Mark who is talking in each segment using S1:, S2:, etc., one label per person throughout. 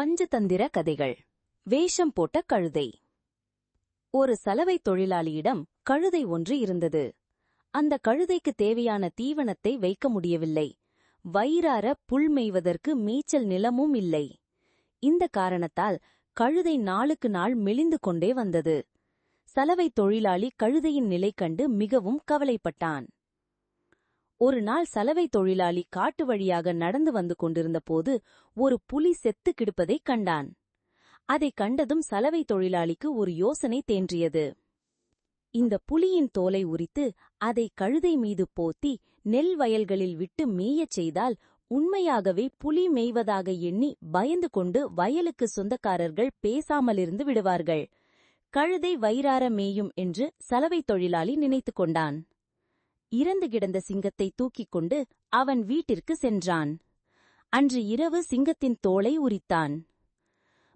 S1: பஞ்சதந்திர கதைகள். வேஷம் போட்ட கழுதை. ஒரு சலவை தொழிலாளியிடம் கழுதை ஒன்று இருந்தது. அந்த கழுதைக்கு தேவையான தீவனத்தை வைக்க முடியவில்லை. வயிறார புல் மேய்வதற்கு மேய்ச்சல் நிலமும் இல்லை. இந்த காரணத்தால் கழுதை நாளுக்கு நாள் மெலிந்து கொண்டே வந்தது. சலவை தொழிலாளி கழுதையின் நிலை கண்டு மிகவும் கவலைப்பட்டான். ஒரு நாள் சலவை தொழிலாளி காட்டு வழியாக நடந்து வந்து கொண்டிருந்த போது ஒரு புலி செத்து கிடப்பதைக் கண்டான். அதைக் கண்டதும் சலவை தொழிலாளிக்கு ஒரு யோசனை தேன்றியது. இந்த புலியின் தோலை உரித்து அதை கழுதை மீது போத்தி நெல் வயல்களில் விட்டு மேயச் செய்தால் உண்மையாகவே புலி மேய்வதாக எண்ணி பயந்து கொண்டு வயலுக்கு சொந்தக்காரர்கள் பேசாமலிருந்து விடுவார்கள். கழுதை வயிறார மேயும் என்று சலவை தொழிலாளி நினைத்துக் கொண்டான். இறந்து கிடந்த சிங்கத்தை தூக்கிக் கொண்டு அவன் வீட்டிற்கு சென்றான். அன்று இரவு சிங்கத்தின் தோலை உரித்தான்.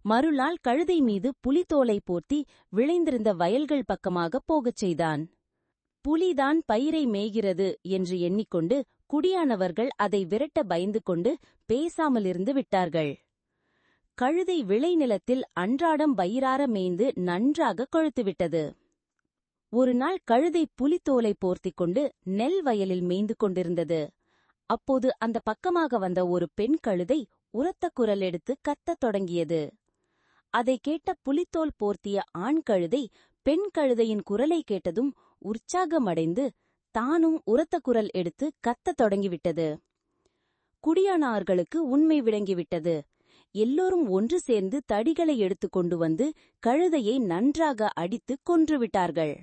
S1: மறுநாள் கழுதை மீது புலித்தோலை போர்த்தி விளைந்திருந்த வயல்கள் பக்கமாகப் போகச் செய்தான். புலிதான் பயிரை மேய்கிறது என்று எண்ணிக்கொண்டு குடியானவர்கள் அதை விரட்ட பயந்து கொண்டு பேசாமலிருந்து விட்டார்கள். கழுதை விளைநிலத்தில் அன்றாடம் பயிரார மேய்ந்து நன்றாக கொழுத்துவிட்டது. ஒரு நாள் கழுதை புலித்தோலை போர்த்திக் கொண்டு நெல் வயலில் மேய்ந்து கொண்டிருந்தது. அப்போது அந்த பக்கமாக வந்த ஒரு பெண் கழுதை உரத்த குரல் எடுத்து கத்தத் தொடங்கியது. அதை கேட்ட புலித்தோல் போர்த்திய ஆண் கழுதை பெண் கழுதையின் குரலை கேட்டதும் உற்சாகமடைந்து தானும் உரத்த குரல் எடுத்து கத்தத் தொடங்கிவிட்டது. குடியானார்களுக்கு உண்மை விளங்கிவிட்டது. எல்லோரும் ஒன்று சேர்ந்து தடிகளை எடுத்துக் கொண்டு வந்து கழுதையை நன்றாக அடித்து கொன்றுவிட்டார்கள்